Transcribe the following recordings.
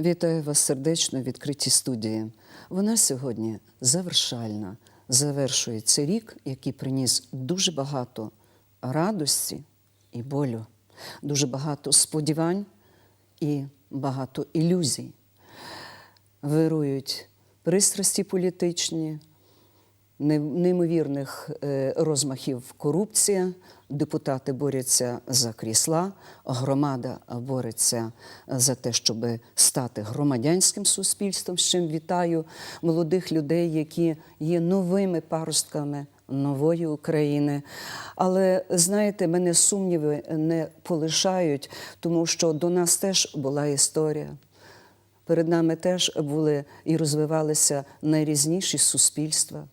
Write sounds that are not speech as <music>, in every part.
Вітаю вас сердечно в відкритій студії. Вона сьогодні завершальна. Завершується рік, який приніс дуже багато радості і болю, дуже багато сподівань і багато ілюзій. Вирують пристрасті політичні, неймовірних е, розмахів корупція. Депутати борються за крісла, громада бореться за те, щоб стати громадянським суспільством. З чим вітаю молодих людей, які є новими паростками нової України. Але знаєте, мене сумніви не полишають, тому що до нас теж була історія. Перед нами теж були і розвивалися найрізніші суспільства.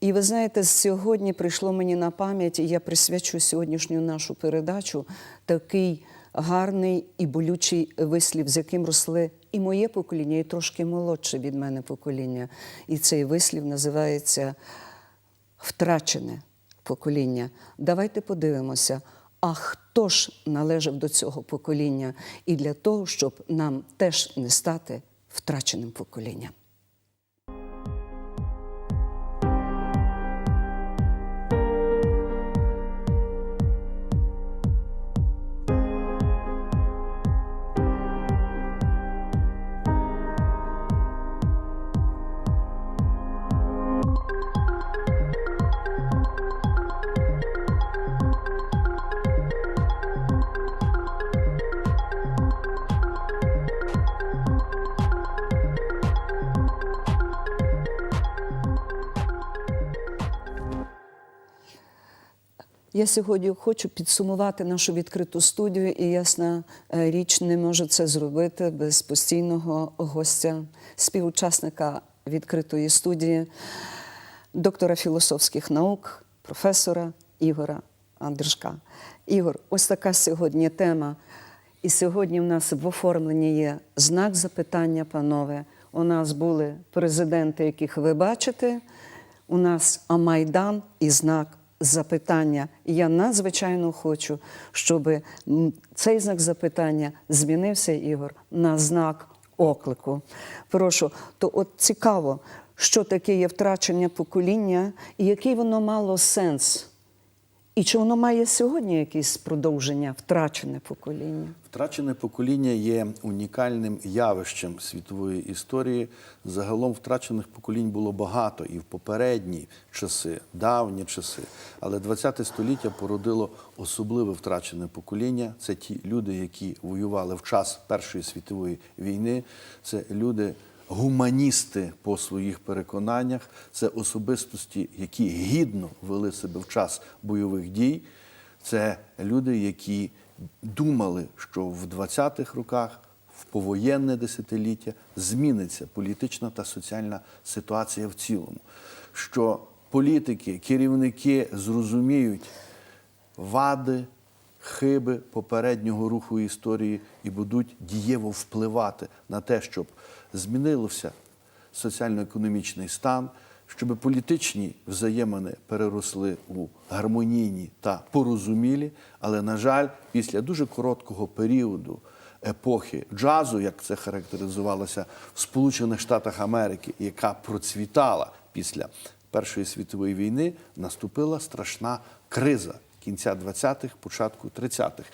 І ви знаєте, сьогодні прийшло мені на пам'ять, і я присвячу сьогоднішню нашу передачу такий гарний і болючий вислів, з яким росли і моє покоління, і трошки молодше від мене покоління. І цей вислів називається втрачене покоління. Давайте подивимося, а хто ж належав до цього покоління, і для того, щоб нам теж не стати втраченим поколінням. Я сьогодні хочу підсумувати нашу відкриту студію, і ясна е, річ не можу це зробити без постійного гостя, співучасника відкритої студії, доктора філософських наук, професора Ігора Андришка. Ігор, ось така сьогодні тема. І сьогодні в нас в оформленні є знак запитання, панове. У нас були президенти, яких ви бачите. У нас Амайдан і знак запитання. І я надзвичайно хочу, щоб цей знак запитання змінився, Ігор, на знак оклику. Прошу, то от цікаво, що таке є втрачення покоління і який воно мало сенс. І чи воно має сьогодні якесь продовження, втрачене покоління? Втрачене покоління є унікальним явищем світової історії. Загалом втрачених поколінь було багато і в попередні часи, давні часи. Але ХХ століття породило особливе втрачене покоління. Це ті люди, які воювали в час Першої світової війни. Це люди. Гуманісти по своїх переконаннях це особистості, які гідно вели себе в час бойових дій. Це люди, які думали, що в 20-х роках, в повоєнне десятиліття, зміниться політична та соціальна ситуація в цілому. Що політики, керівники зрозуміють вади, хиби попереднього руху історії і будуть дієво впливати на те, щоб змінився соціально-економічний стан, щоб політичні взаємини переросли у гармонійні та порозумілі. Але, на жаль, після дуже короткого періоду епохи джазу, як це характеризувалося в Сполучених Штатах Америки, яка процвітала після Першої світової війни, наступила страшна криза кінця 20-х, початку 30-х.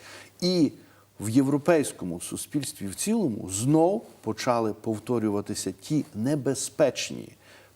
І в європейському суспільстві в цілому знов почали повторюватися ті небезпечні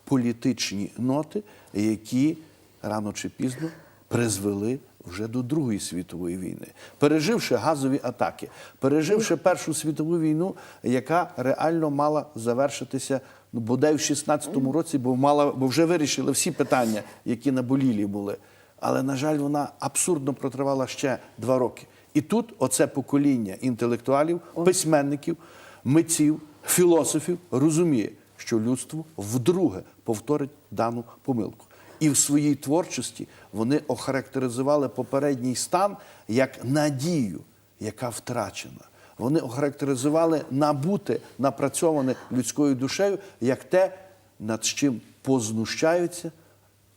політичні ноти, які рано чи пізно призвели вже до Другої світової війни, переживши газові атаки, переживши Першу світову війну, яка реально мала завершитися ну, бодай в 16-му році, бо мала, бо вже вирішили всі питання, які наболілі були. Але, на жаль, вона абсурдно протривала ще два роки. І тут оце покоління інтелектуалів, письменників, митців, філософів розуміє, що людство вдруге повторить дану помилку. І в своїй творчості вони охарактеризували попередній стан як надію, яка втрачена. Вони охарактеризували набуте, напрацьоване людською душею як те, над чим познущаються,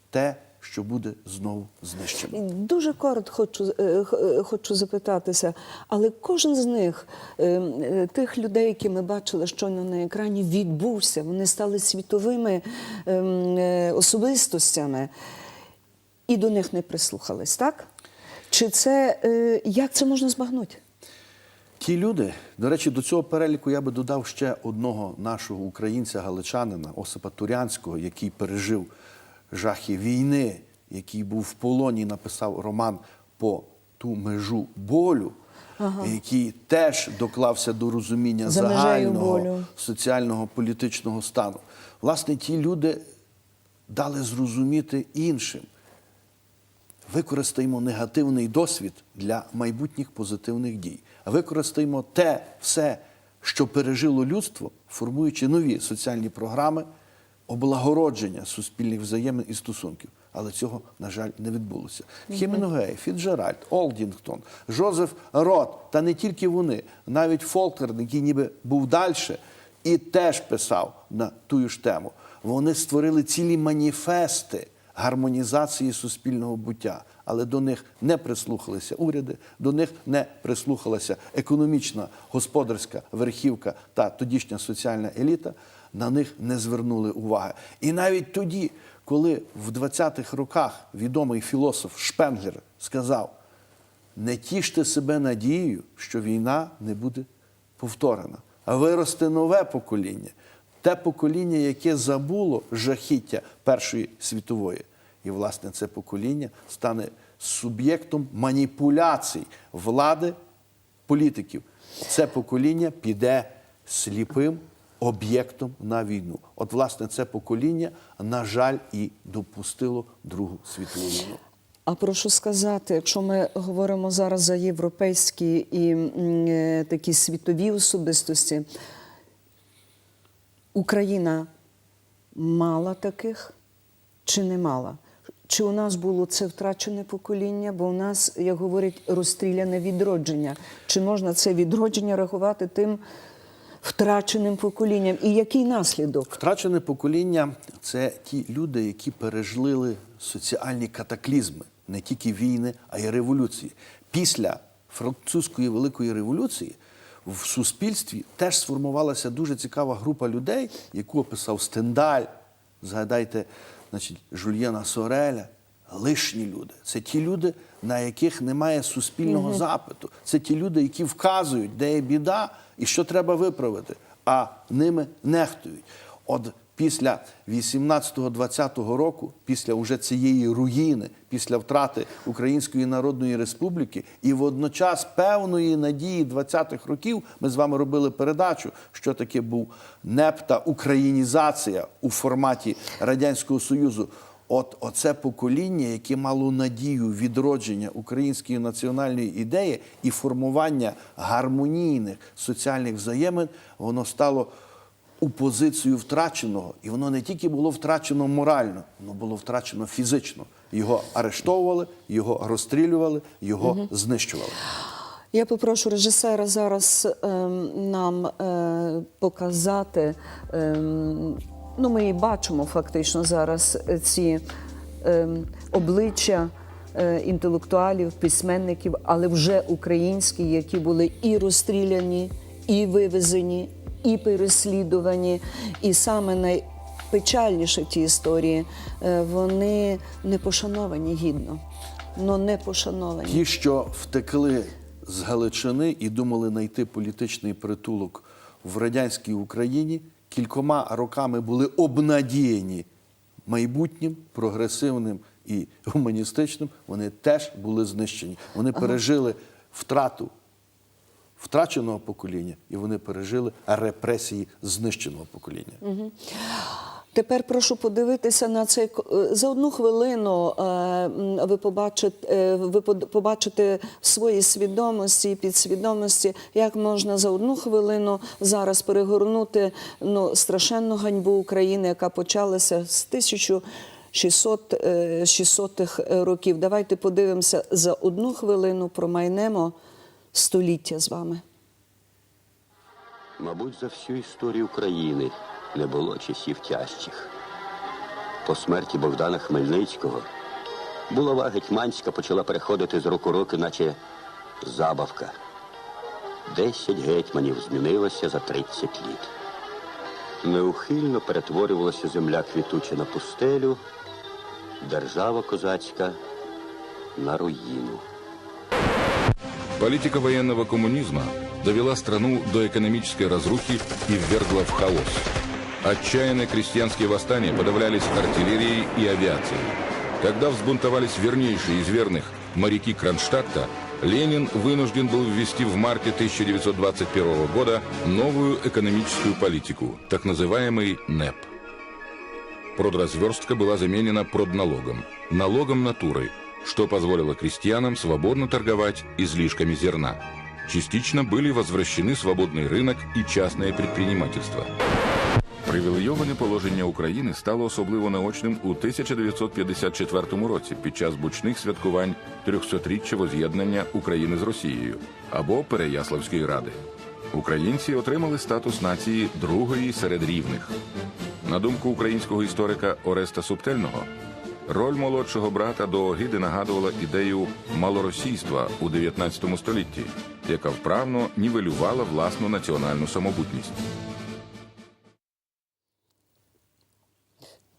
те, що буде знову знищено. Дуже коротко хочу, е, е, хочу запитатися, але кожен з них, е, тих людей, які ми бачили щойно на екрані, відбувся. Вони стали світовими особистостями, і до них не прислухались, так? Чи це як це можна збагнути? Ті люди, до речі, до цього переліку я би додав ще одного нашого українця-галичанина Осипа Турянського, який пережив жахи війни, який був в полоні, написав роман по ту межу болю, який теж доклався до розуміння За загального соціального політичного стану. Власне, ті люди дали зрозуміти іншим. Використаємо негативний досвід для майбутніх позитивних дій. Використаємо те все, що пережило людство, формуючи нові соціальні програми облагородження суспільних взаємин і стосунків. Але цього, на жаль, не відбулося. Хемінгуей, Фіджеральд, Олдінгтон, Жозеф Рот, та не тільки вони, навіть Фолкнер, який ніби був далі, і теж писав на ту ж тему. Вони створили цілі маніфести гармонізації суспільного буття, але до них не прислухалися уряди, до них не прислухалася економічна, господарська верхівка та тодішня соціальна еліта. На них не звернули уваги. І навіть тоді, коли в 20-х роках відомий філософ Шпенглер сказав: не тіште себе надією, що війна не буде повторена, а виросте нове покоління, те покоління, яке забуло жахіття Першої світової. І, власне, це покоління стане суб'єктом маніпуляцій влади політиків. Це покоління піде сліпим об'єктом на війну. От, власне, це покоління, на жаль, і допустило Другу світову війну. А прошу сказати, якщо ми говоримо зараз за європейські і е, такі світові особистості, Україна мала таких чи не мала? Чи у нас було це втрачене покоління? Бо у нас, як говорять, розстріляне відродження. Чи можна це відродження рахувати тим втраченим поколінням? І який наслідок? Втрачене покоління це ті люди, які пережили соціальні катаклізми, не тільки війни, а й революції. Після французької великої революції в суспільстві теж сформувалася дуже цікава група людей, яку описав Стендаль. Згадайте, значить, Жульєна Сореля. Лишні люди. Це ті люди, на яких немає суспільного запиту. Це ті люди, які вказують, де є біда і що треба виправити, а ними нехтують. От після 18-20 року, після уже цієї руїни, після втрати Української Народної Республіки і водночас певної надії 20-х років ми з вами робили передачу, що таке був непта українізація у форматі Радянського Союзу. От оце покоління, яке мало надію відродження української національної ідеї і формування гармонійних соціальних взаємин, воно стало у позицію втраченого. І воно не тільки було втрачено морально, воно було втрачено фізично. Його арештовували, його розстрілювали, його знищували. Я попрошу режисера зараз ем, нам е, показати. ем, ну, ми і бачимо фактично зараз е, ці ем, обличчя е, інтелектуалів, письменників, але вже українські, які були і розстріляні, і вивезені, і переслідувані. І саме найпечальніше в тій історії е, вони не пошановані гідно. Ну, не пошановані. Ті, що втекли з Галичини і думали знайти політичний притулок в радянській Україні, кількома роками були обнадіяні майбутнім, прогресивним і гуманістичним, вони теж були знищені. Вони пережили втрату втраченого покоління, і вони пережили репресії знищеного покоління. Тепер прошу подивитися на цей е, за одну хвилину. е, Ви побачите, ви побачите в своїй свідомості і підсвідомості, як можна за одну хвилину зараз перегорнути ну, страшенну ганьбу України, яка почалася з 1600 е, 600-х років. Давайте подивимося за одну хвилину, промайнемо століття з вами. Мабуть, за всю історію України не було часів тяжчих. По смерті Богдана Хмельницького Булава гетьманська почала переходити з року роки, наче забавка. Десять гетьманів змінилося за 30 літ. Неухильно перетворювалася земля квітуча на пустелю, держава козацька на руїну. Политика военного коммунизма довела страну до экономической разрухи и ввергла в хаос. Отчаянные крестьянские восстания подавлялись артиллерией и авиацией. Когда взбунтовались вернейшие из верных моряки Кронштадта, Ленин вынужден был ввести в марте 1921 года новую экономическую политику, так называемый НЭП. Продразверстка была заменена продналогом, налогом натуры, что позволило крестьянам свободно торговать излишками зерна. Частично были возвращены свободный рынок і частне предпринимательство. Привілейоване положення України стало особливо наочним у 1954 році під час бучних святкувань 300-річчя воз'єднання України з Росією або Переяславської ради. Українці отримали статус нації другої серед рівних. На думку українського історика Ореста Субтельного, роль молодшого брата до Огиди нагадувала ідею малоросійства у 19 столітті, яка вправно нівелювала власну національну самобутність.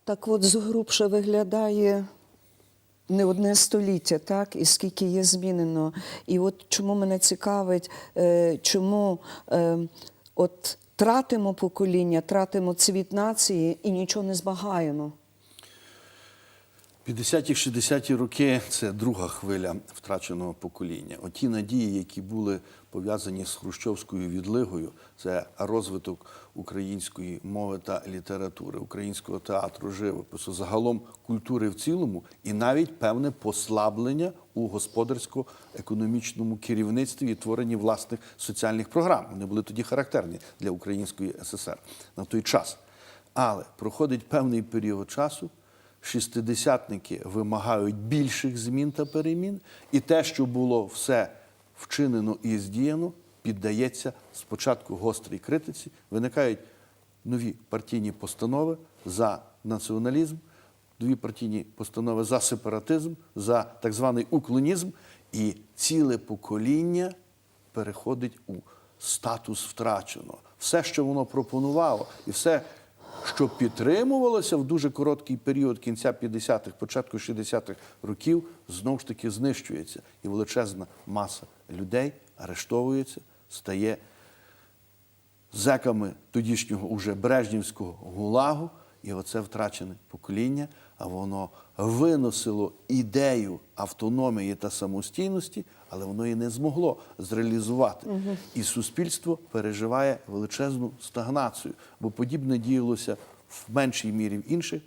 Так от згрубше виглядає не одне століття, так, і скільки є змінено. І от чому мене цікавить, е, чому е, от тратимо покоління, тратимо цвіт нації і нічого не збагаємо. 50-ті, 60-ті роки це друга хвиля втраченого покоління. Оті надії, які були пов'язані з хрущовською відлигою, це розвиток української мови та літератури, українського театру, живопису, загалом культури в цілому, і навіть певне послаблення у господарсько-економічному керівництві і творенні власних соціальних програм. Вони були тоді характерні для української ССР на той час. Але проходить певний період часу. Шістидесятники вимагають більших змін та перемін, і те, що було все вчинено і здіяно, піддається спочатку гострій критиці. Виникають нові партійні постанови за націоналізм, нові партійні постанови за сепаратизм, за так званий уклонізм, і ціле покоління переходить у статус втраченого. Все, що воно пропонувало, і все, що підтримувалося в дуже короткий період кінця 50-х, початку 60-х років, знову ж таки знищується. І величезна маса людей арештовується, стає зеками тодішнього уже Брежнівського гулагу, і оце втрачене покоління, а воно виносило ідею автономії та самостійності, але воно її не змогло зреалізувати. І суспільство переживає величезну стагнацію, бо подібне діялося в меншій мірі в інших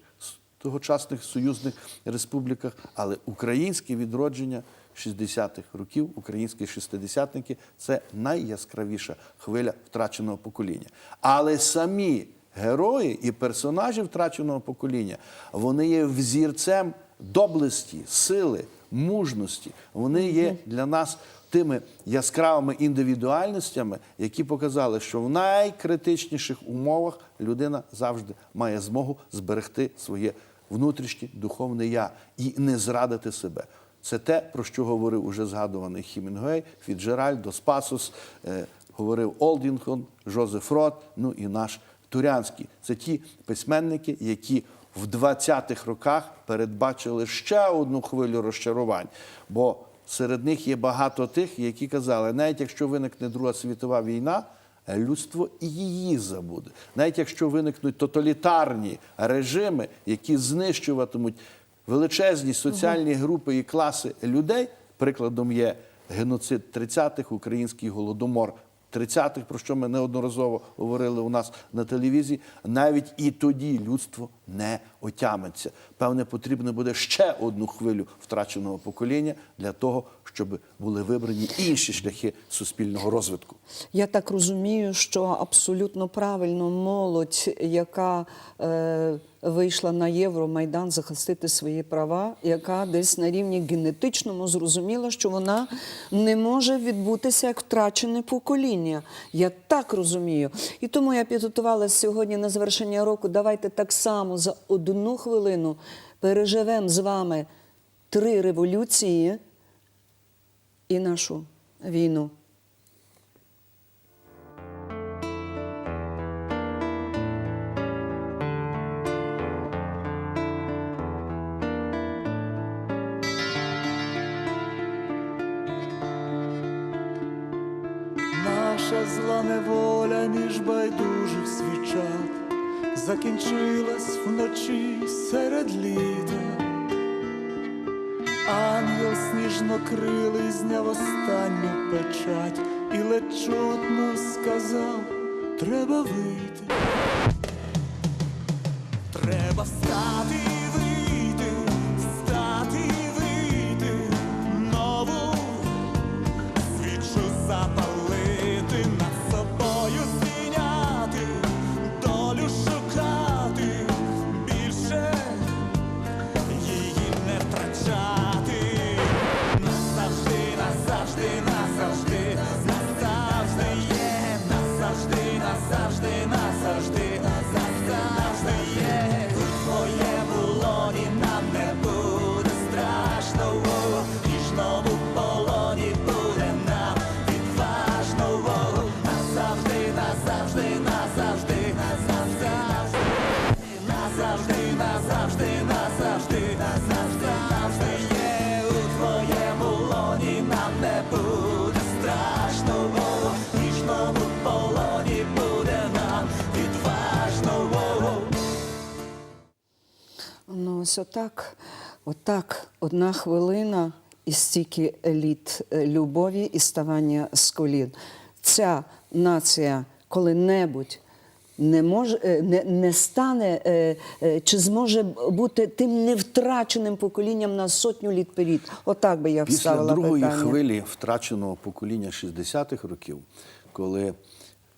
тогочасних союзних республіках, але українське відродження 60-х років, українські шестидесятники це найяскравіша хвиля втраченого покоління. Але самі герої і персонажі втраченого покоління вони є взірцем доблесті, сили, мужності. Вони є для нас тими яскравими індивідуальностями, які показали, що в найкритичніших умовах людина завжди має змогу зберегти своє внутрішнє духовне я і не зрадити себе. Це те, про що говорив уже згадуваний Хімінгуей, Фіджеральд, Дос Пасос, е, говорив Олдінгтон, Жозеф Рот, ну і наш Турянський. Це ті письменники, які в 20-х роках передбачили ще одну хвилю розчарувань. Бо серед них є багато тих, які казали, навіть якщо виникне Друга світова війна, людство і її забуде. Навіть якщо виникнуть тоталітарні режими, які знищуватимуть величезні соціальні групи і класи людей, прикладом є геноцид 30-х, український голодомор 30-х, про що ми неодноразово говорили у нас на телевізії, навіть і тоді людство не отямиться. Певне, потрібно буде ще одну хвилю втраченого покоління для того, щоб були вибрані інші шляхи суспільного розвитку. Я так розумію, що абсолютно правильно молодь, яка е, вийшла на Євромайдан захистити свої права, яка десь на рівні генетичному зрозуміла, що вона не може відбутися як втрачене покоління. Я так розумію. І тому я підготувалася сьогодні на завершення року. Давайте так само за одну хвилину переживемо з вами три революції і нашу війну. Неволя між байдужих свічат закінчилась вночі серед літа. Ангел сніжнокрилий зняв останню печать і ледь чутно сказав, треба вийти. Треба встати ось отак, отак, одна хвилина і стільки літ е, любові і ставання з колін. Ця нація коли-небудь не може не, не стане е, е, чи зможе бути тим невтраченим поколінням на сотню літ перед. Отак би я Після вставила другої питання. хвилі втраченого покоління 60-х років, коли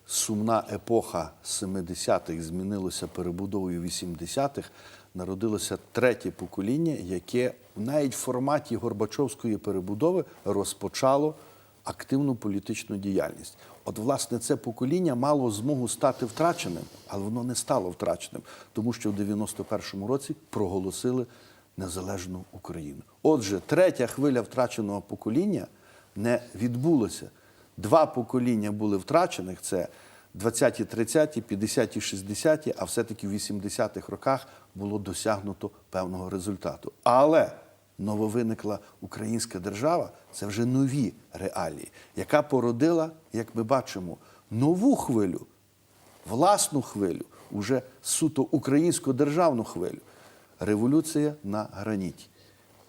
сумна епоха 70-х змінилася перебудовою 80-х, народилося третє покоління, яке навіть в форматі Горбачовської перебудови розпочало активну політичну діяльність. От, власне, це покоління мало змогу стати втраченим, але воно не стало втраченим, тому що в 91-му році проголосили незалежну Україну. Отже, третя хвиля втраченого покоління не відбулося. Два покоління були втрачених: це 20-ті, 30-ті, 50-ті, 60-ті, а все-таки в 80-х роках було досягнуто певного результату. Але нововиникла українська держава це вже нові реалії, яка породила, як ми бачимо, нову хвилю власну хвилю, уже суто українську державну хвилю. Революція на граніті.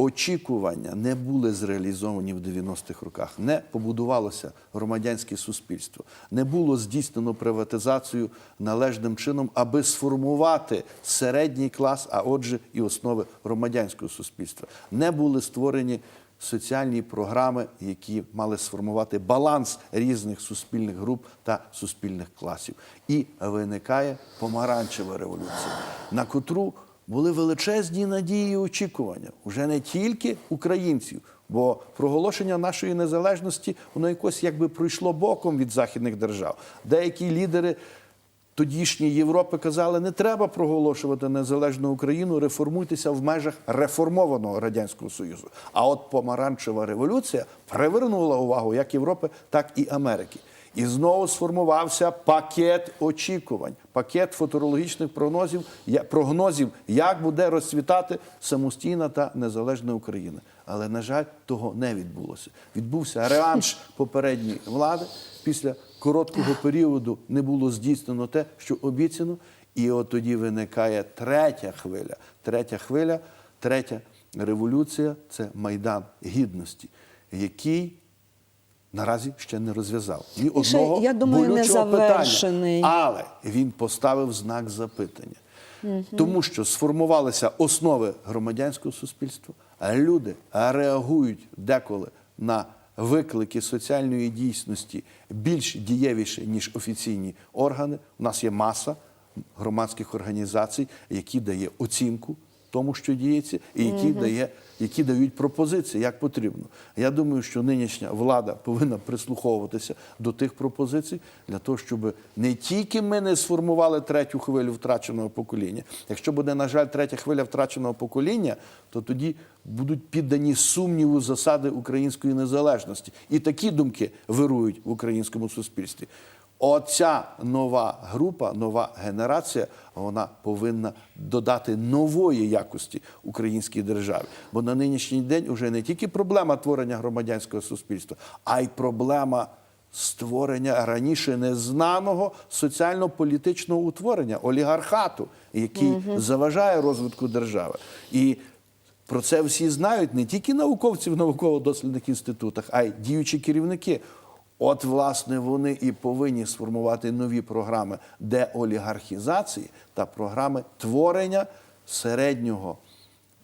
Очікування не були зреалізовані в 90-х роках. Не побудувалося громадянське суспільство, не було здійснено приватизацію належним чином, аби сформувати середній клас, а отже, і основи громадянського суспільства. Не були створені соціальні програми, які мали сформувати баланс різних суспільних груп та суспільних класів. І виникає помаранчева революція, на котру були величезні надії і очікування вже не тільки українців, бо проголошення нашої незалежності воно якось якби пройшло боком від західних держав. Деякі лідери тодішньої Європи казали, не треба проголошувати незалежну Україну, реформуйтеся в межах реформованого радянського союзу. А от помаранчева революція привернула увагу як Європи, так і Америки. І знову сформувався пакет очікувань, пакет футурологічних прогнозів, прогнозів, як буде розцвітати самостійна та незалежна Україна. Але, на жаль, того не відбулося. Відбувся реанш попередньої влади. Після короткого періоду не було здійснено те, що обіцяно. І от тоді виникає третя хвиля. Третя хвиля, третя революція це Майдан Гідності, який наразі ще не розв'язав. Ні І ще, одного я думаю, не болючого завершений. питання. Але він поставив знак запитання. Тому що сформувалися основи громадянського суспільства, а люди реагують деколи на виклики соціальної дійсності більш дієвіше, ніж офіційні органи. У нас є маса громадських організацій, які дає оцінку тому, що діється, і які, дає, які дають пропозиції, як потрібно. Я думаю, що нинішня влада повинна прислуховуватися до тих пропозицій для того, щоб не тільки ми не сформували третю хвилю втраченого покоління. Якщо буде, на жаль, третя хвиля втраченого покоління, то тоді будуть піддані сумніву засади української незалежності. І такі думки вирують в українському суспільстві. Оця нова група, нова генерація, вона повинна додати нової якості українській державі. Бо на нинішній день вже не тільки проблема творення громадянського суспільства, а й проблема створення раніше незнаного соціально-політичного утворення олігархату, який заважає розвитку держави. І про це всі знають не тільки науковці в науково-дослідних інститутах, а й діючі керівники. От, власне, вони і повинні сформувати нові програми деолігархізації та програми творення середнього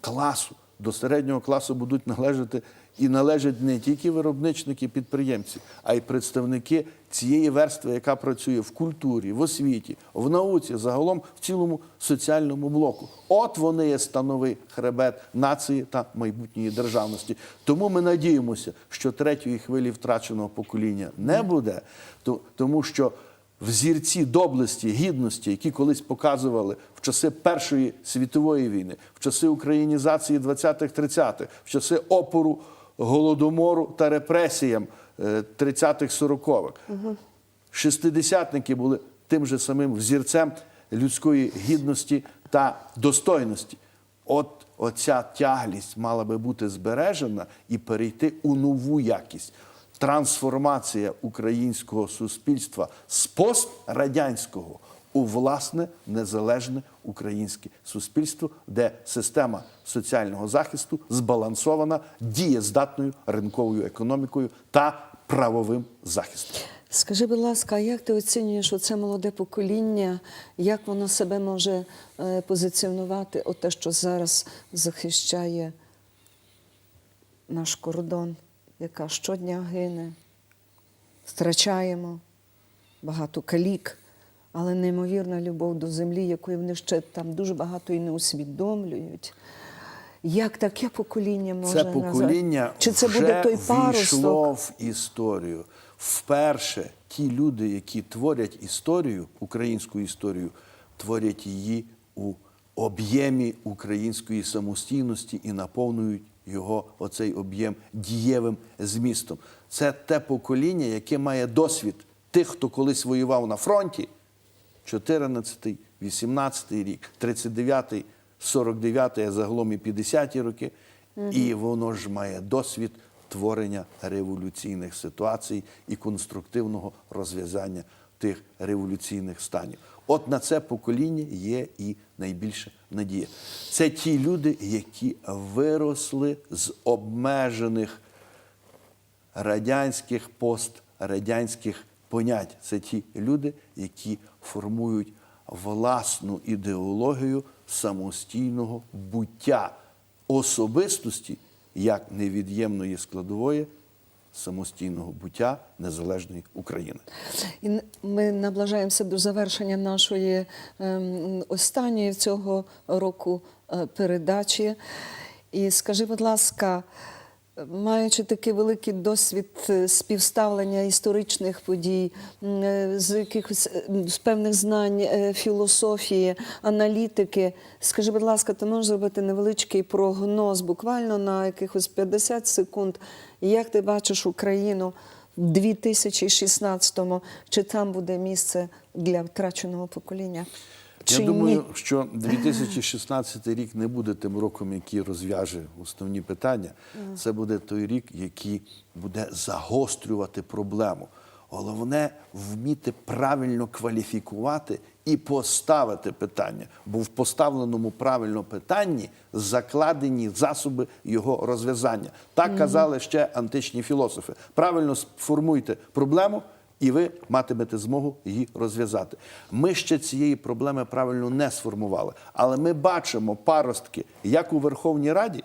класу. До середнього класу будуть належати і належать не тільки виробничники, підприємці, а й представники цієї верстви, яка працює в культурі, в освіті, в науці, загалом в цілому соціальному блоку. От вони є становий хребет нації та майбутньої державності. Тому ми надіємося, що третьої хвилі втраченого покоління не буде, тому що взірці доблесті, гідності, які колись показували в часи Першої світової війни, в часи українізації 20-х-30-х, в часи опору голодомору та репресіям е, 30-х-40-х. Шестидесятники були тим же самим взірцем людської гідності та достойності. От оця тяглість мала би бути збережена і перейти у нову якість. Трансформація українського суспільства з пострадянського у власне незалежне українське суспільство, де система соціального захисту збалансована дієздатною ринковою економікою та правовим захистом. Скажи, будь ласка, а як ти оцінюєш оце молоде покоління? Як воно себе може е, позиціонувати? От те, що зараз захищає наш кордон, яка щодня гине, втрачаємо багато калік, але неймовірна любов до землі, якої вони ще там дуже багато і не усвідомлюють. Як таке покоління може Це покоління Чи це вже буде той війшло в історію. Вперше ті люди, які творять історію, українську історію, творять її у об'ємі української самостійності і наповнюють його оцей об'єм дієвим змістом. Це те покоління, яке має досвід тих, хто колись воював на фронті, 14, 18 рік, 39, 49, а загалом і 50 роки. І воно ж має досвід творення революційних ситуацій і конструктивного розв'язання тих революційних станів. От на це покоління є і найбільша надія. Це ті люди, які виросли з обмежених радянських пострадянських понять. Це ті люди, які формують власну ідеологію самостійного буття особистості як невід'ємної складової самостійного буття незалежної України. І ми наближаємося до завершення нашої ем, останньої цього року е, передачі. І скажи, будь ласка, маючи такий великий досвід е, співставлення історичних подій, е, з якихось е, з певних знань філософії, аналітики, скажи, будь ласка, ти можеш зробити невеличкий прогноз, буквально на якихось 50 секунд, як ти бачиш Україну в 2016-му, чи там буде місце для втраченого покоління? Чи Я думаю, ні? що 2016 рік не буде тим роком, який розв'яже основні питання. Це буде той рік, який буде загострювати проблему. Головне вміти правильно кваліфікувати і поставити питання, бо в поставленому правильно питанні закладені засоби його розв'язання. Так казали ще античні філософи. Правильно сформуйте проблему, і ви матимете змогу її розв'язати. Ми ще цієї проблеми правильно не сформували, але ми бачимо паростки як у Верховній Раді,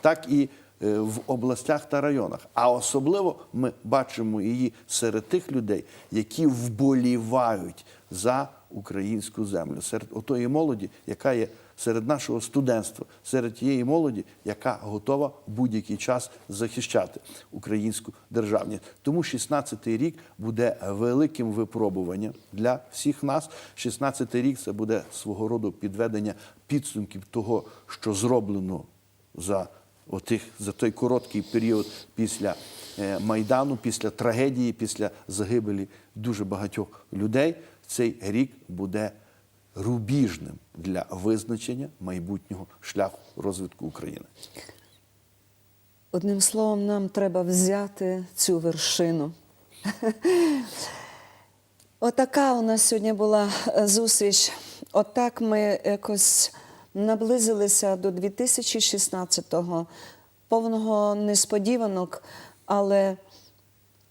так і е, в областях та районах. А особливо ми бачимо її серед тих людей, які вболівають за українську землю, серед отої молоді, яка є серед нашого студентства, серед тієї молоді, яка готова будь-який час захищати українську державність. Тому 16-й рік буде великим випробуванням для всіх нас. 16-й рік це буде свого роду підведення підсумків того, що зроблено за отих за той короткий період після е, майдану, після трагедії, після загибелі дуже багатьох людей. Цей рік буде рубіжним для визначення майбутнього шляху розвитку України. Одним словом, нам треба взяти цю вершину. <laughs> Отака у нас сьогодні була е, зустріч. Отак ми якось наблизилися до 2016-го, повного несподіванок, але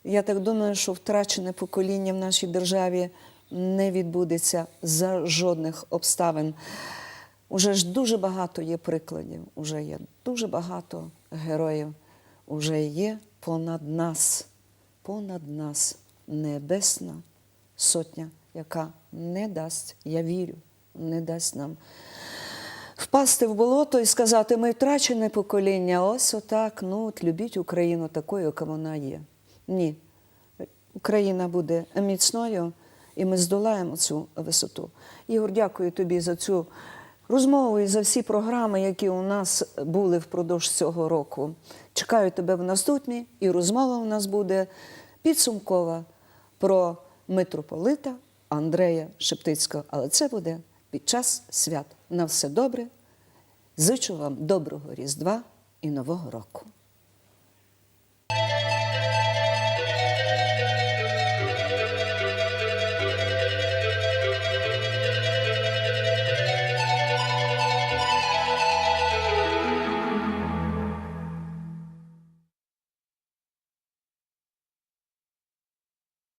я так думаю, що втрачене покоління в нашій державі не відбудеться за жодних обставин. Уже ж дуже багато є прикладів, уже є дуже багато героїв, уже є понад нас, понад нас небесна сотня, яка не дасть, я вірю, не дасть нам впасти в болото і сказати, ми втрачене покоління, ось отак, ну от любіть Україну такою, яка вона є. Ні. Україна буде міцною, і ми здолаємо цю висоту. Ігор, дякую тобі за цю розмову і за всі програми, які у нас були впродовж цього року. Чекаю тебе в наступній, і розмова у нас буде підсумкова про митрополита Андрея Шептицького. Але це буде під час свят. На все добре. Зичу вам доброго Різдва і Нового року.